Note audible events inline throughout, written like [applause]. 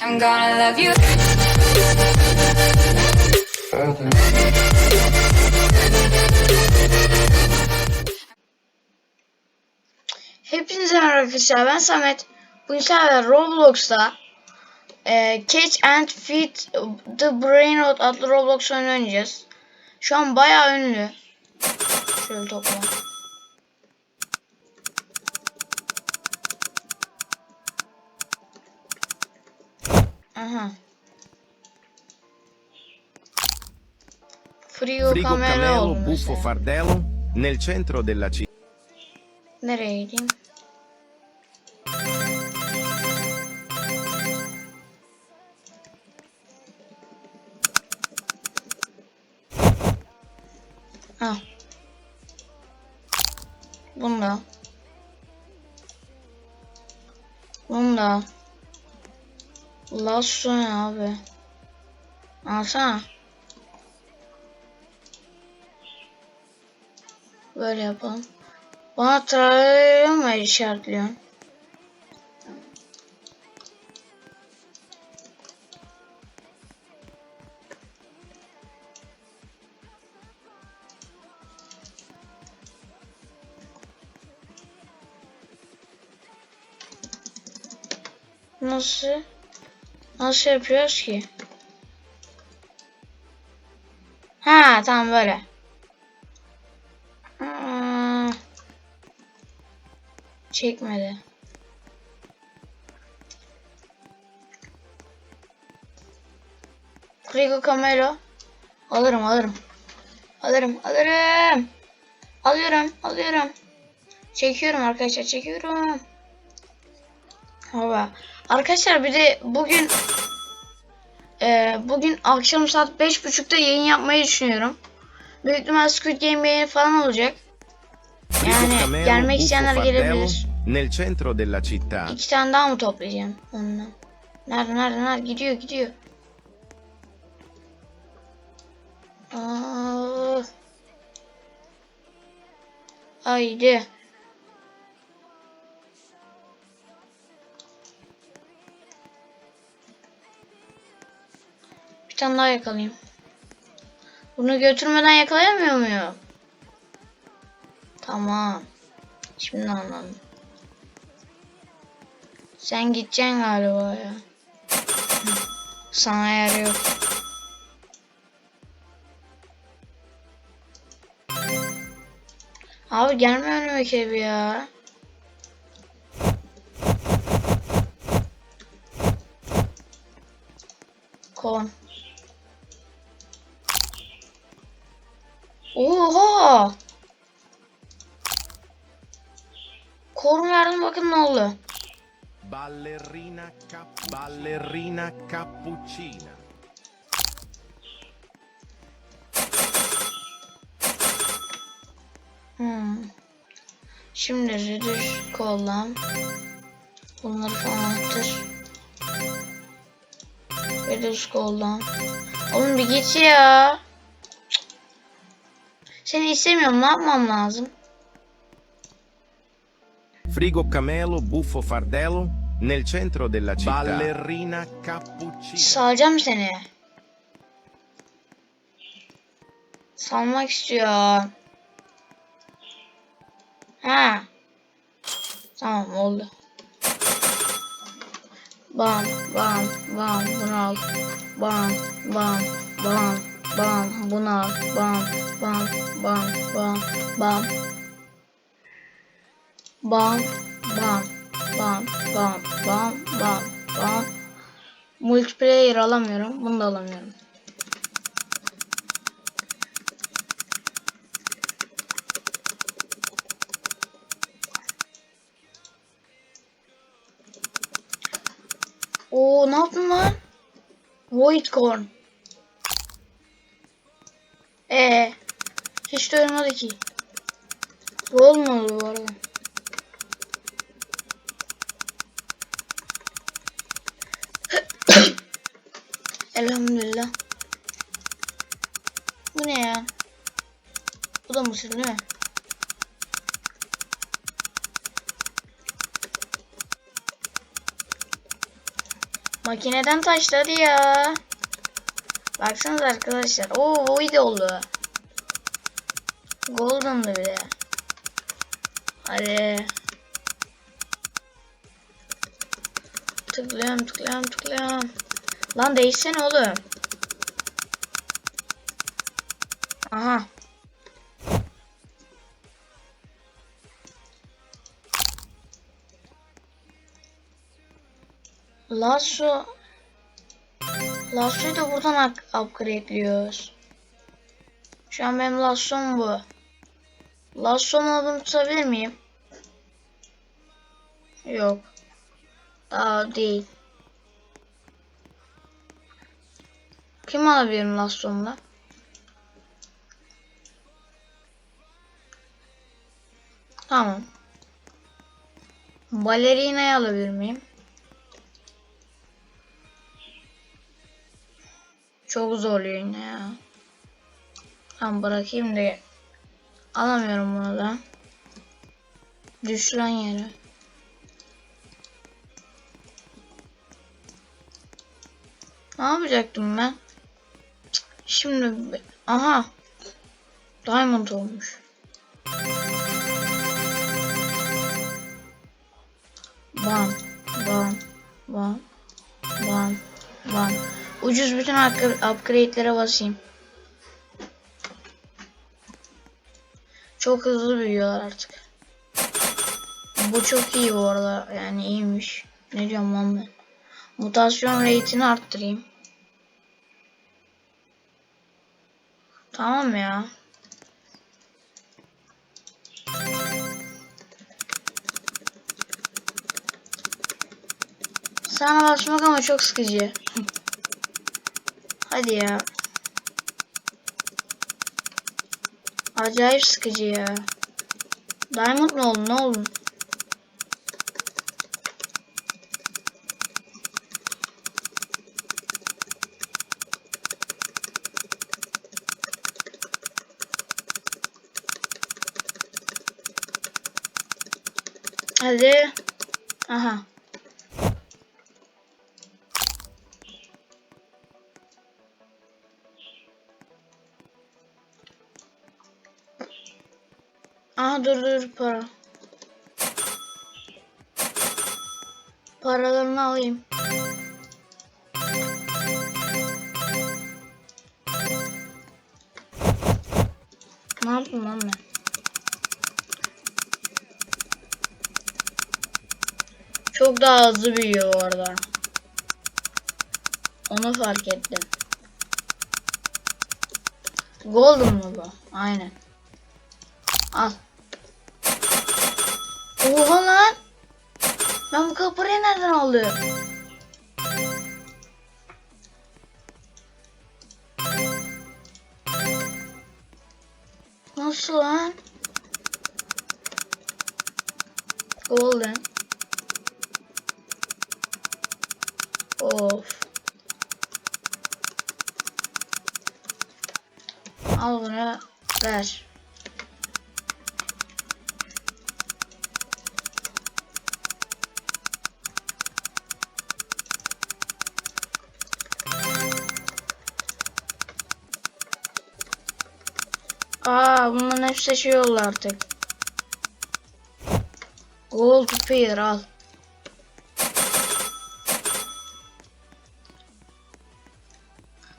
I'm gonna love you. Hepinize merhaba arkadaşlar ben Samet. Bugün sizlerle Roblox'ta e, Catch and Feed the Brain Rot adlı Roblox oyunu oynayacağız. Şu an bayağı ünlü. Şöyle topla. Aha. Frigo, Frigo Camelo oldu Buffo. Fardello nel centro della città. Nereye Lasso ne abi? Alsana. Böyle yapalım. Bana tarayı mı işaretliyorsun? Nasıl? Nasıl yapıyoruz ki? Ha tamam böyle. Hmm. Çekmedi. Frigo Camelo. Alırım alırım. Alırım alırım. Alıyorum alıyorum. Çekiyorum arkadaşlar çekiyorum. Hava. Arkadaşlar bir de bugün e, bugün akşam saat beş buçukta yayın yapmayı düşünüyorum. Büyük ihtimal Squid Game yayını falan olacak. Yani gelmek isteyenler gelebilir. nel centro della città. İki tane daha mı toplayacağım onunla? Nerede nerede nerede gidiyor gidiyor. Aa. Haydi. Bir tane daha yakalayayım. Bunu götürmeden yakalayamıyor muyum? Tamam. Şimdi anladım. Sen gideceksin galiba ya. Sana yer yok. Abi gelme önüme kebi ya. Kon. Ballerina cap ballerina cappuccina. Hmm. Şimdi reduce kollam. Bunları falan attır. Reduce kollam. Oğlum bir git ya. Seni istemiyorum. Ne yapmam lazım? Frigo Camelo Buffo Fardello nel centro della città. Ballerina cappuccina. Salacağım seni. Salmak istiyor. Ha. Tamam oldu. Bam bam bam bunu al. Bam bam bam bam bunu al. Bam bam bam bam bam. Bam bam bam bam bam bam bam. Multiplayer alamıyorum. Bunu da alamıyorum. Oo ne yaptın lan? Void corn. Ee, hiç de ki. Bu olmadı bu arada. Elhamdülillah. Bu ne ya? Bu da mısır değil mi? Makineden taşladı ya. Baksanıza arkadaşlar. Oo iyi oldu. Golden'dı bir de. Hadi. Tıklıyorum tıklıyorum tıklıyorum. Lan değişsene oğlum. Aha. Lasso Lasso'yu da buradan up upgrade'liyoruz. Şu an benim lassom bu. Lassom adımı tutabilir miyim? Yok. Daha değil. Kim alabilirim lassomla? Tamam. Balerina'yı alabilir miyim? Çok zorluyor yine ya. Tamam bırakayım da alamıyorum bunu da. Düşüren yere. Ne yapacaktım ben? Şimdi aha Diamond olmuş. Bam bam bam bam bam. Ucuz bütün upgra- upgrade'lere basayım. Çok hızlı büyüyorlar artık. Bu çok iyi bu arada. Yani iyiymiş. Ne diyorum lan ben. Mutasyon rate'ini arttırayım. Tamam ya. Sana basmak ama çok sıkıcı. [laughs] Hadi ya. Acayip sıkıcı ya. Diamond ne oldu? Ne oldu? Hadi. Aha. Aha dur dur para. Paralarını alayım. Ne yaptım lan ben? Çok daha hızlı büyüyor orada. Onu fark ettim. Golden mu bu? Aynen. Al. Oha lan. Ben bu kapırayı nereden alıyorum? Nasıl lan? Golden. Of. Al bunu ver. Aa bunların hepsi şey oldu artık. Gold pair al.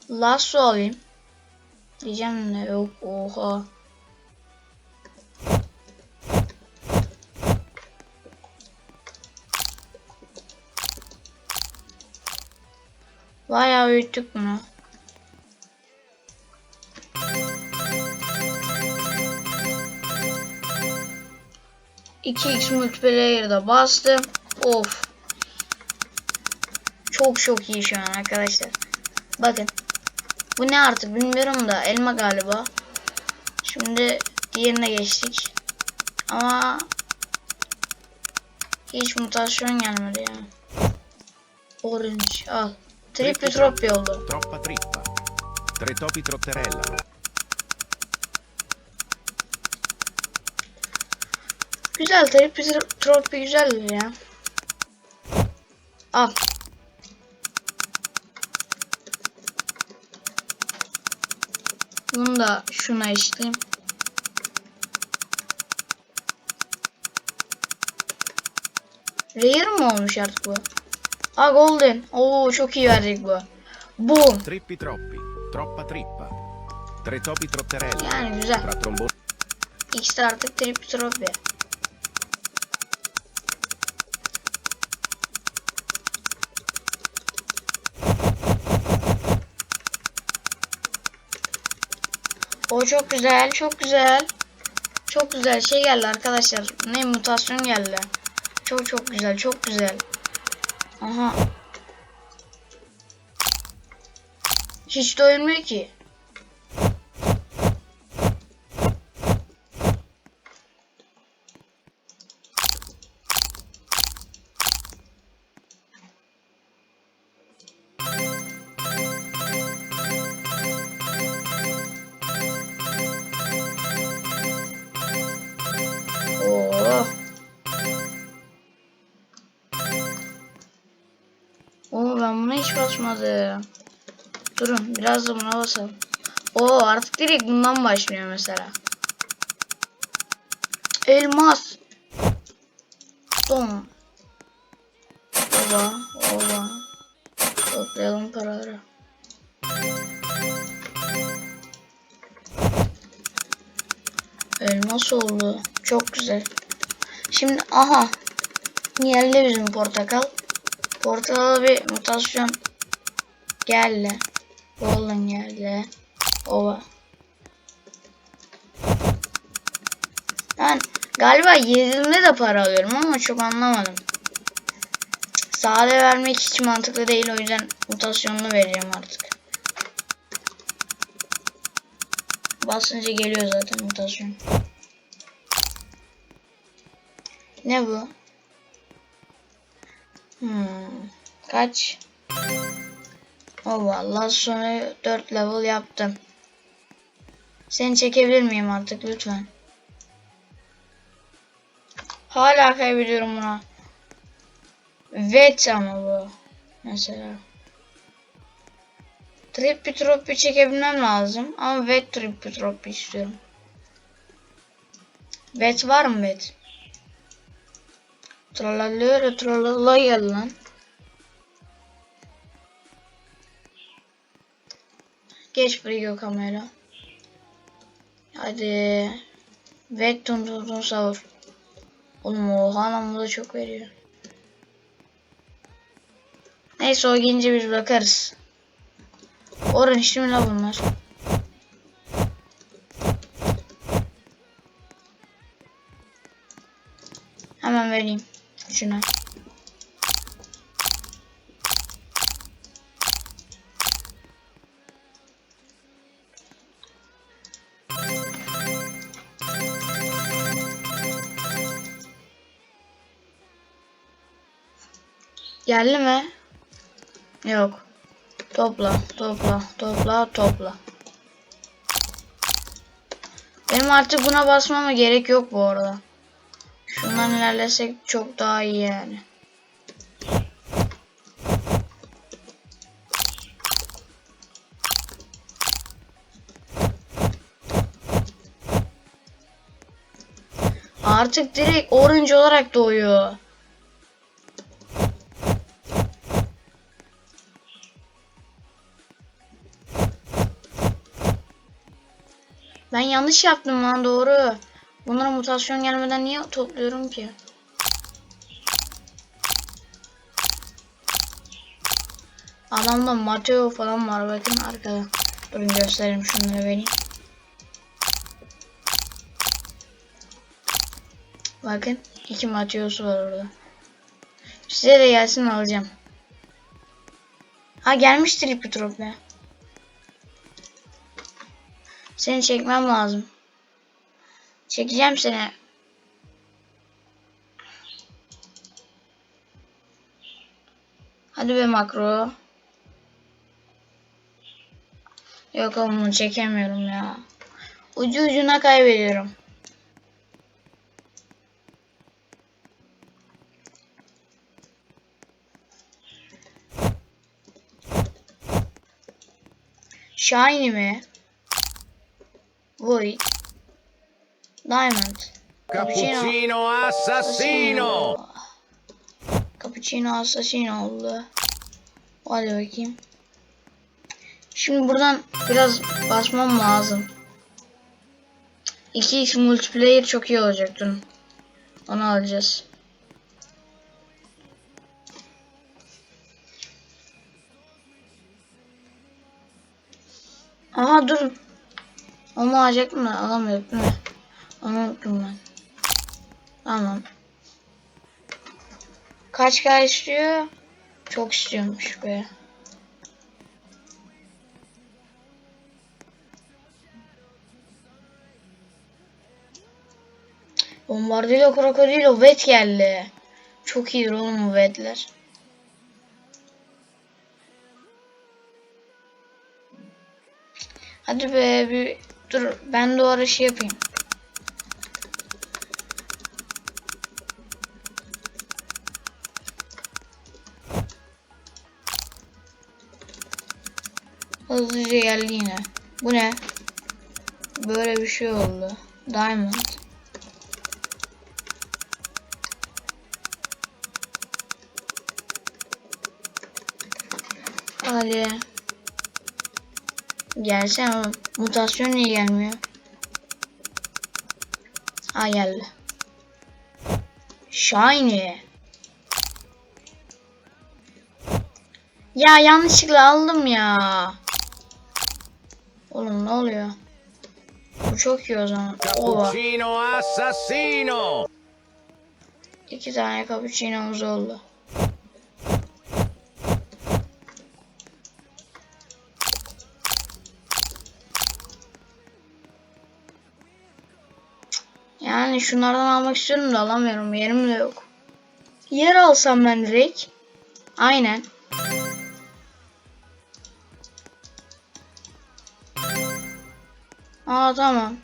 Lasso alayım. Diyeceğim ne yok oha. Bayağı büyüttük bunu. İki x multiplayer'da bastım. Of. Çok çok iyi şu an arkadaşlar. Bakın. Bu ne artık bilmiyorum da elma galiba. Şimdi diğerine geçtik. Ama hiç mutasyon gelmedi yani. Orange al. Triple trop oldu. Troppa trippa. Tre topi trotterella. Güzel triple trop güzeldir ya. Al. Bunu da şuna eşitleyeyim. Rare mi olmuş artık bu? Aa golden. Oo çok iyi verdik bu. Boom. Trippi troppi, troppa trippa. Tre topi trotterelli. Yani güzel. X'de artık trip trophy. O çok güzel, çok güzel. Çok güzel şey geldi arkadaşlar. Ne mutasyon geldi. Çok çok güzel, çok güzel. Aha. Hiç doymuyor ki. Biraz da buna basalım. Artık direkt bundan başlıyor mesela. Elmas. Dom. Ova, ova. Toplayalım paraları. Elmas oldu. Çok güzel. Şimdi aha. Geldi bizim portakal. Portakala bir mutasyon geldi. Golden geldi. Ova. Ben galiba yediğimde de para alıyorum ama çok anlamadım. Sade vermek hiç mantıklı değil o yüzden mutasyonunu vereceğim artık. Basınca geliyor zaten mutasyon. Ne bu? Hmm. Kaç? Oh vallahi sonra 4 level yaptım. Seni çekebilir miyim artık lütfen? Hala kaybediyorum buna. Vet ama bu. Mesela. Trippy Troppy çekebilmem lazım. Ama Vet Trippy Troppy istiyorum. Vet var mı Vet? Tralalero tralala lan. Geç Frigo kamera. Hadi. Vet tun tun savur. Oğlum oha lan bu da çok veriyor. Neyse o gelince biz bakarız. Orange mi la bunlar? Hemen vereyim şuna. Geldi mi? Yok. Topla, topla, topla, topla. Benim artık buna basmama gerek yok bu arada. Şundan ilerlesek çok daha iyi yani. Artık direkt orange olarak doğuyor. Ben yanlış yaptım lan doğru. Bunlara mutasyon gelmeden niye topluyorum ki? Adamda Mateo falan var bakın arkada. Durun göstereyim şunları vereyim. Bakın iki Mateo'su var orada. Size de gelsin alacağım. Ha gelmiştir Hippotrop'la. Seni çekmem lazım. Çekeceğim seni. Hadi be makro. Yok oğlum çekemiyorum ya. Ucu ucuna kaybediyorum. Shiny mi? Void. Diamond. Cappuccino assassino! Cappuccino assassino oldu. Hadi bakayım. Şimdi buradan biraz basmam lazım. 2x multiplayer çok iyi olacak durun. Onu alacağız. Aha dur. Onu alacaktım da alamıyordum değil mi? Onu unuttum ben. Tamam. Kaç k istiyor? Çok istiyormuş be. Bombardilo krokodilo vet geldi. Çok iyi oğlum vetler. Hadi be bir dur ben de o ara şey yapayım. Hızlıca geldi yine. Bu ne? Böyle bir şey oldu. Diamond. Hadi. Gelsene oğlum. Mutasyon niye gelmiyor? Ha geldi. Shiny. Ya yanlışlıkla aldım ya. Oğlum ne oluyor? Bu çok iyi o zaman. Ova. Cappuccino assassino! İki tane cappuccino'muz oldu. Yani şunlardan almak istiyorum da alamıyorum. Yerim de yok. Yer alsam ben direkt. Aynen. Aa tamam.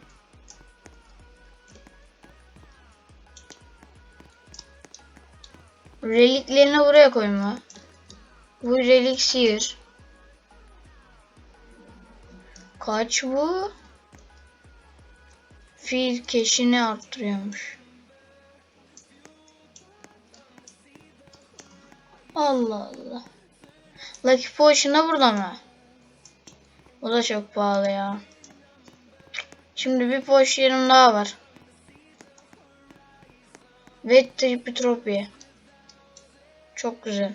Reliklerini buraya koyma. Bu relik sihir. Kaç bu? Fil keşini arttırıyormuş. Allah Allah. Lucky Potion da burada mı? O da çok pahalı ya. Şimdi bir potion'um daha var. Ve Tripitropia. Çok güzel.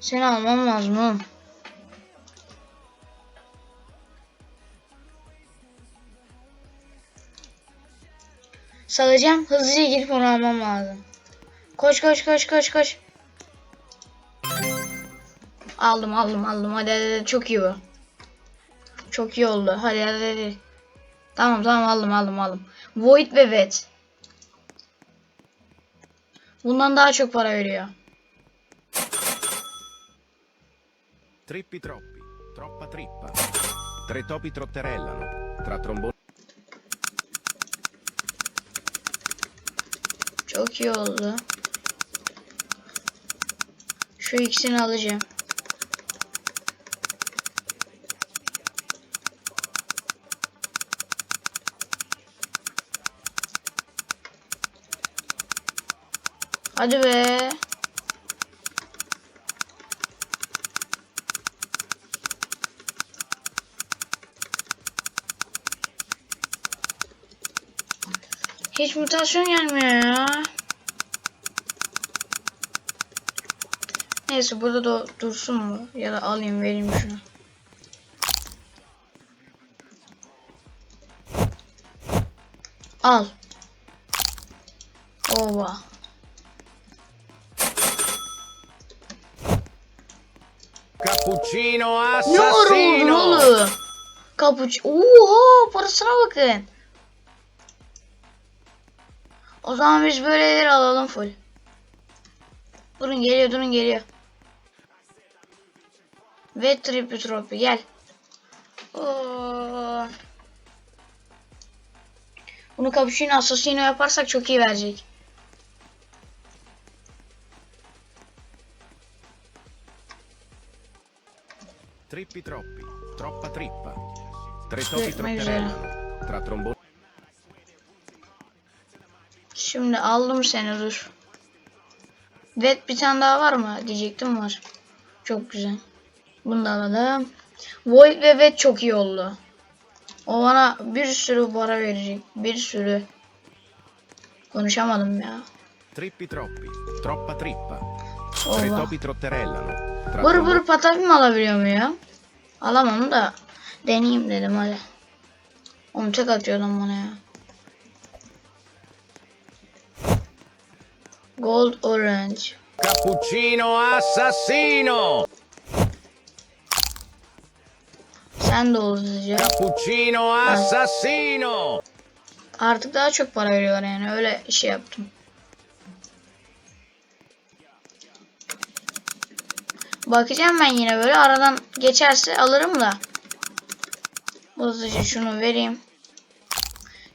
Seni almam lazım oğlum. Salacağım. Hızlıca girip onu almam lazım. Koş koş koş koş koş. Aldım aldım aldım. Hadi hadi, hadi. çok iyi bu. Çok iyi oldu. Hadi hadi hadi. Tamam tamam aldım aldım aldım. Void ve Vet. Bundan daha çok para veriyor. Trippi troppi, troppa trippa. Tre topi trotterellano, tra tromboni Çok iyi oldu. Şu ikisini alacağım. Hadi be. Hiç mutasyon gelmiyor ya. Neyse burada da dursun mu? Ya da alayım vereyim şunu. Al. Ova. Cappuccino Ne ara oldun assassino! oğlum? Kapuç. Oha parasına bakın. O zaman biz böyleleri alalım full. Durun geliyor durun geliyor. Ve tripitropi gel. Oo. Bunu cappuccino assassino yaparsak çok iyi verecek. Trippi troppi, troppa trippa. Tre topi Bitmek trotterellano. Tra tromboni Şimdi aldım seni dur. Vet bir tane daha var mı diyecektim var. Çok güzel. Bunu da alalım. Void ve Vet çok iyi oldu. O bana bir sürü para verecek. Bir sürü. Konuşamadım ya. trippi troppi. Troppa trippa. Tre topi trotterellano. Vır vır patapim alabiliyor mu ya? Alamam da. Deneyeyim dedim hadi. Oğlum tek atıyordum bana ya. Gold Orange. Cappuccino assassino! Sen de ol hızlıca. Cappuccino assassino! Artık daha çok para veriyor yani öyle şey yaptım. Bakacağım ben yine böyle aradan geçerse alırım da. Hızlıca şunu vereyim.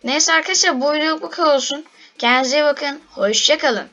Neyse arkadaşlar bu video bu kadar olsun. Kendinize iyi bakın. Hoşçakalın.